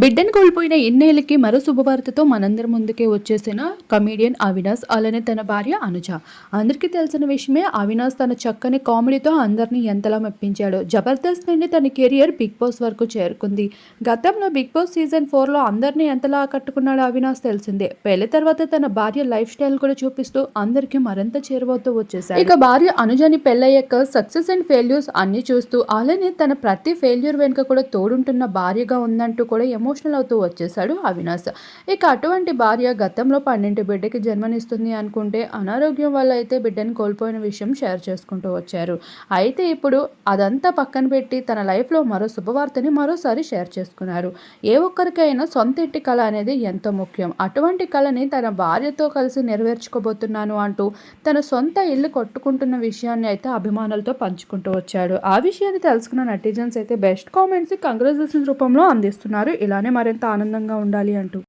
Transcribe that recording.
బిడ్డను కోల్పోయిన ఎన్నేళ్ళకి మరో శుభవార్తతో మనందరి ముందుకే వచ్చేసిన కమీడియన్ అవినాష్ అలానే తన భార్య అనుజ. అందరికీ తెలిసిన విషయమే అవినాష్ తన చక్కని కామెడీతో అందరినీ ఎంతలా మెప్పించాడు. జబర్దస్త్ నుండి తన కెరియర్ బిగ్ బాస్ వరకు చేరుకుంది. గతంలో బిగ్ బాస్ సీజన్ ఫోర్లో అందరినీ ఎంతలా ఆకట్టుకున్నాడు అవినాష్ తెలిసిందే. పెళ్ళి తర్వాత తన భార్య లైఫ్ స్టైల్ కూడా చూపిస్తూ అందరికీ మరింత చేరువవుతూ వచ్చేసాడు ఇక భార్య అనుజని పెళ్ళయ్యాక సక్సెస్ అండ్ ఫెయిల్యూర్స్ అన్ని చూస్తూ అలానే తన ప్రతి ఫెయిల్యూర్ వెనుక కూడా తోడుంటున్న భార్యగా ఉందంటూ కూడా ఎమోషనల్ అవుతూ వచ్చేసాడు అవినాష్. ఇక అటువంటి భార్య గతంలో పన్నెండు బిడ్డకి జన్మనిస్తుంది అనుకుంటే అనారోగ్యం వల్ల అయితే బిడ్డను కోల్పోయిన విషయం షేర్ చేసుకుంటూ వచ్చారు. అయితే ఇప్పుడు అదంతా పక్కన పెట్టి తన లైఫ్లో మరో శుభవార్తని మరోసారి షేర్ చేసుకున్నారు. ఏ ఒక్కరికైనా సొంత ఇంటి కళ అనేది ఎంతో ముఖ్యం. అటువంటి కళని తన భార్యతో కలిసి నెరవేర్చుకోబోతున్నాను అంటూ తన సొంత ఇల్లు కొట్టుకుంటున్న విషయాన్ని అయితే అభిమానులతో పంచుకుంటూ వచ్చాడు. ఆ విషయాన్ని తెలుసుకున్న నెటిజన్స్ అయితే బెస్ట్ కామెంట్స్ కంగ్రాచులేషన్స్ రూపంలో అందిస్తున్నారు. ఇలానే మరింత ఆనందంగా ఉండాలి అంటూ